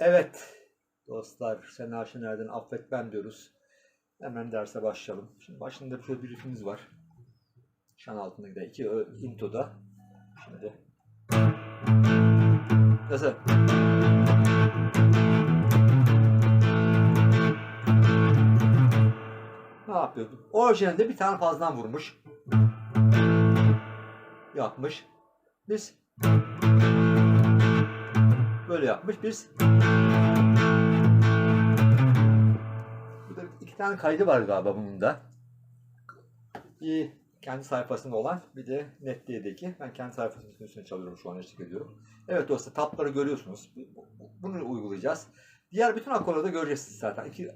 Evet dostlar Sena Şener'den affet ben diyoruz. Hemen derse başlayalım. Şimdi başında şöyle bir riffimiz var. Şan altında giden iki intoda. Şimdi. Nasıl? Ne yapıyor? Orijinalde bir tane fazladan vurmuş. Yapmış. Biz böyle yapmış. Biz iki tane kaydı var galiba bunun da. Bir kendi sayfasında olan bir de Netdiye'deki. Ben kendi sayfasının üstüne çalıyorum şu an eşlik ediyorum. Evet dostlar tapları görüyorsunuz. Bu- bu- Bunu uygulayacağız. Diğer bütün akorları da göreceksiniz zaten. İki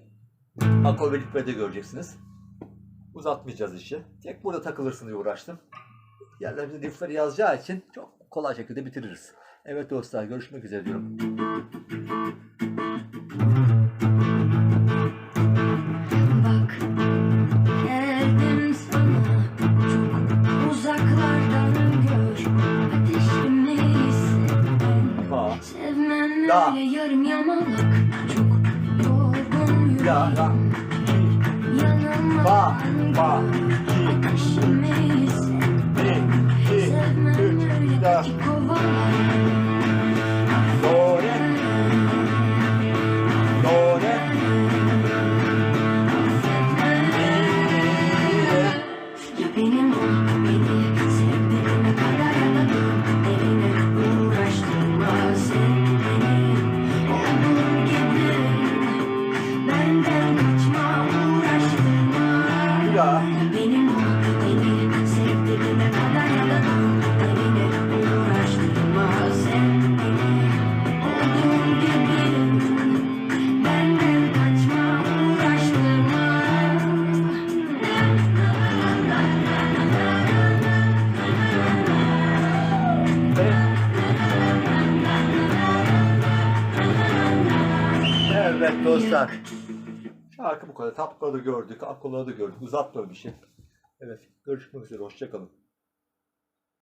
akor ve libre de göreceksiniz. Uzatmayacağız işi. Tek burada takılırsın diye uğraştım. Diğerlerimizi riffleri yazacağı için çok kolay şekilde bitiririz. Evet dostlar görüşmek üzere diyorum. La. öyle yarım yamalak. Çok yorgun la, la, yüreğim mi, Yanıma fa, fa, gel, ki, ateşimi hissetmen mi, ki, Sevmem üç, öyle Evet dostlar. Şarkı bu kadar. Da gördük, akorları da gördük. Uzatma bir şey. Evet. Görüşmek üzere. Hoşçakalın.